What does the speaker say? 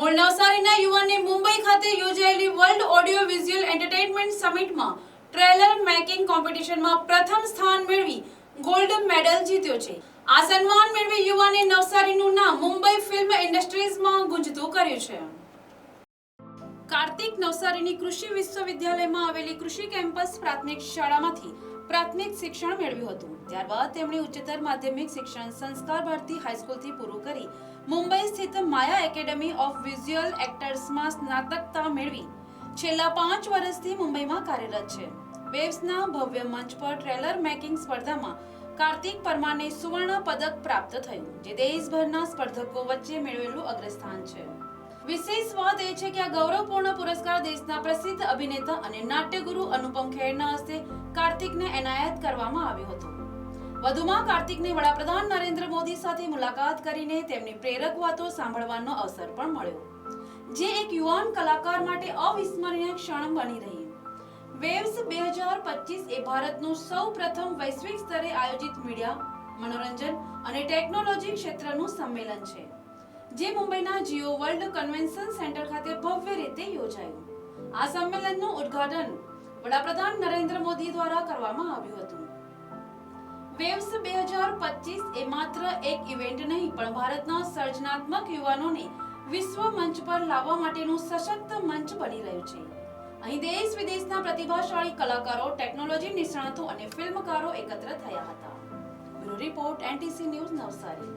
મૂળ નવસારીના યુવાને મુંબઈ ખાતે યોજાયેલી વર્લ્ડ ઓડિયો વિઝ્યુઅલ એન્ટરટેનમેન્ટ સમિટમાં ટ્રેલર મેકિંગ કોમ્પિટિશનમાં પ્રથમ સ્થાન મેળવી ગોલ્ડ મેડલ જીત્યો છે. આ સન્માન મેળવી યુવાને નવસારીનું નામ મુંબઈ ફિલ્મ ઇન્ડસ્ટ્રીઝમાં ગુંજતું કર્યું છે. કાર્તિક નવસારીની કૃષિ વિશ્વવિદ્યાલયમાં આવેલી કૃષિ કેમ્પસ પ્રાથમિક શાળામાંથી પ્રાથમિક શિક્ષણ મેળવ્યું હતું. ત્યારબાદ તેમણે ઉચ્ચતર માધ્યમિક શિક્ષણ સંસ્કાર ભારતી હાઈસ્કૂલથી પૂરું કરી મુંબઈ સ્થિત માયા એકેડેમી ઓફ વિઝ્યુઅલ એક્ટર્સમાં સ્નાતકતા મેળવી. છેલ્લા પાંચ વર્ષથી મુંબઈમાં કાર્યરત છે. વેવ્સના ભવ્ય મંચ પર ટ્રેલર મેકિંગ સ્પર્ધામાં કાર્તિક પરમારને સુવર્ણ પદક પ્રાપ્ત થયું, જે દેશભરના સ્પર્ધકો વચ્ચે મેળવેલું અગ્રસ્થાન છે. વિશેષ વાત એ છે કે આ ગૌરવપૂર્ણ પુરસ્કાર દેશના પ્રસિદ્ધ અભિનેતા અને નાટ્યગુરુ અનુપમ ખેરના હસ્તે કાર્તિકને એનાયત કરવામાં આવ્યો હતો. વધુમાં કાર્તિકને વડાપ્રધાન નરેન્દ્ર મોદી સાથે મુલાકાત કરીને તેમની પ્રેરક વાતો સાંભળવાનો અવસર પણ મળ્યો. જે એક યુવાન કલાકાર માટે અવિસ્મરણીય ક્ષણ બની રહી. વેવ્સ બે હજાર પચીસ એ ભારતનું સૌ પ્રથમ વૈશ્વિક સ્તરે આયોજિત મીડિયા, મનોરંજન અને ટેકનોલોજી ક્ષેત્રનું સંમેલન છે. જે મુંબઈના જીઓ વર્લ્ડ કન્વેન્શન સેન્ટર ખાતે ભવ્ય રીતે યોજાયું. આ સંમેલનનું ઉદ્ઘાટન વડાપ્રધાન નરેન્દ્ર મોદી દ્વારા કરવામાં આવ્યું હતું. વેવ્સ બે હજાર પચીસ એ માત્ર એક ઇવેન્ટ નહીં, પણ ભારતના સર્જનાત્મક યુવાનોને વિશ્વ મંચ પર લાવવા માટેનું સશક્ત મંચ બની રહ્યું છે. અહીં દેશ વિદેશના પ્રતિભાશાળી કલાકારો, ટેકનોલોજી નિષ્ણાતો અને ફિલ્મકારો એકત્ર થયા હતા. Bureau report, NTC news Navsari.